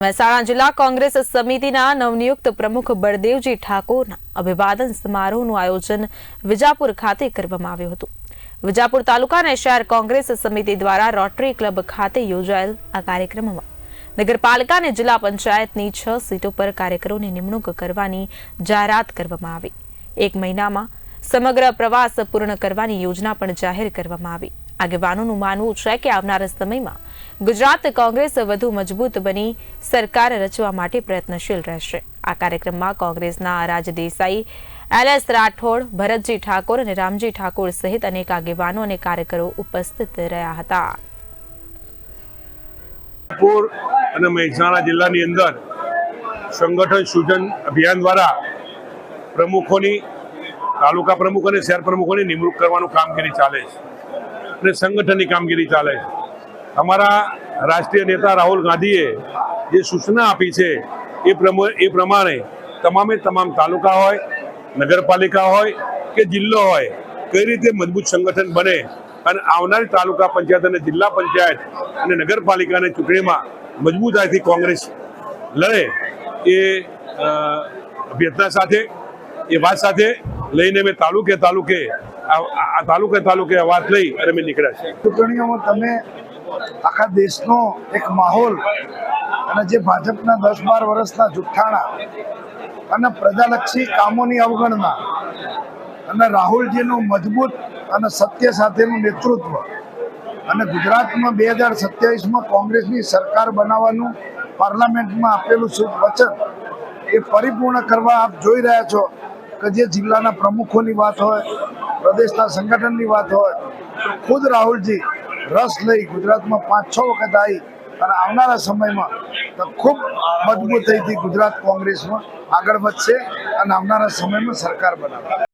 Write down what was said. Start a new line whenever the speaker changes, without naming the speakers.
મહેસાણા જિલ્લા કોંગ્રેસ સમિતિના નવનિયુક્ત પ્રમુખ બળદેવજી ઠાકોરના અભિવાદન સમારોહનું આયોજન વિજાપુર ખાતે કરવામાં આવ્યું હતું. વિજાપુર તાલુકા અને શહેર કોંગ્રેસ સમિતિ દ્વારા રોટરી ક્લબ ખાતે યોજાયેલ આ કાર્યક્રમમાં નગરપાલિકા અને જિલ્લા પંચાયતની છ સીટો પર કાર્યકરોની નિમણૂક કરવાની જાહેરાત કરવામાં આવી. એક મહિનામાં સમગ્ર પ્રવાસ પૂર્ણ કરવાની યોજના પણ જાહેર કરવામાં આવી. આગેવાનોનું માનવું છે કે આવનારા સમયમાં ગુજરાત કોંગ્રેસ વધુ મજબૂત બની સરકાર રચવા માટે પ્રયત્નશીલ રહેશે. આ કાર્યક્રમમાં કોંગ્રેસના રાજ દેસાઈ એલ એસ રાઠોડ, ભરતજી ઠાકોર અને રામજી ઠાકોર સહિત અનેક આગેવાનો અને કાર્યકરો ઉપસ્થિત રહ્યા હતા.
અને મહેસાણા જિલ્લાની અંદર સંગઠન સૂચન અભિયાન દ્વારા પ્રમુખોની, તાલુકા પ્રમુખ અને શહેર પ્રમુખોની નિમણૂક કરવાનું કામગીરી ચાલે છે. અને સંગઠનની કામગીરી ચાલે છે. અમારા રાષ્ટ્રીય નેતા રાહુલ ગાંધીએ જે સૂચના આપી છે, એ એ પ્રમાણે તમામે તમામ તાલુકા હોય, નગરપાલિકા હોય કે જિલ્લો હોય, કઈ રીતે મજબૂત સંગઠન બને અને આવનારી તાલુકા પંચાયત અને જિલ્લા પંચાયત અને નગરપાલિકાની ચૂંટણીમાં મજબૂતાઈથી કોંગ્રેસ લડે એ અભ્યર્થના સાથે, એ વાત સાથે લઈને મેં તાલુકે તાલુકે આ તાલુકે તાલુકે વાત લઈ અને મેં નીકળ્યા છે.
ચૂંટણીઓમાં તમે આખા દેશનો એક માહોલ અને જે ભાજપના દસ બાર વર્ષના જુઠ્ઠાણા અને પ્રજાલક્ષી કામોની અવગણના અને રાહુલજીનું મજબૂત અને સત્ય સાથેનું નેતૃત્વ અને ગુજરાતમાં બે હજાર સત્યાવીસમાં કોંગ્રેસની સરકાર બનાવવાનું પાર્લામેન્ટમાં આપેલું શુભ વચન એ પરિપૂર્ણ કરવા આપ જોઈ રહ્યા છો કે જે જિલ્લાના પ્રમુખોની વાત હોય પ્રદેશના સંગઠનની વાત હોય તો ખુદ રાહુલજી રસ લઈ ગુજરાતમાં પાંચ છ વખત આવી અને આવનારા સમયમાં તો ખૂબ મજબૂત થઈથી ગુજરાત કોંગ્રેસમાં આગળ વધશે અને આવનારા સમયમાં સરકાર બનાવશે.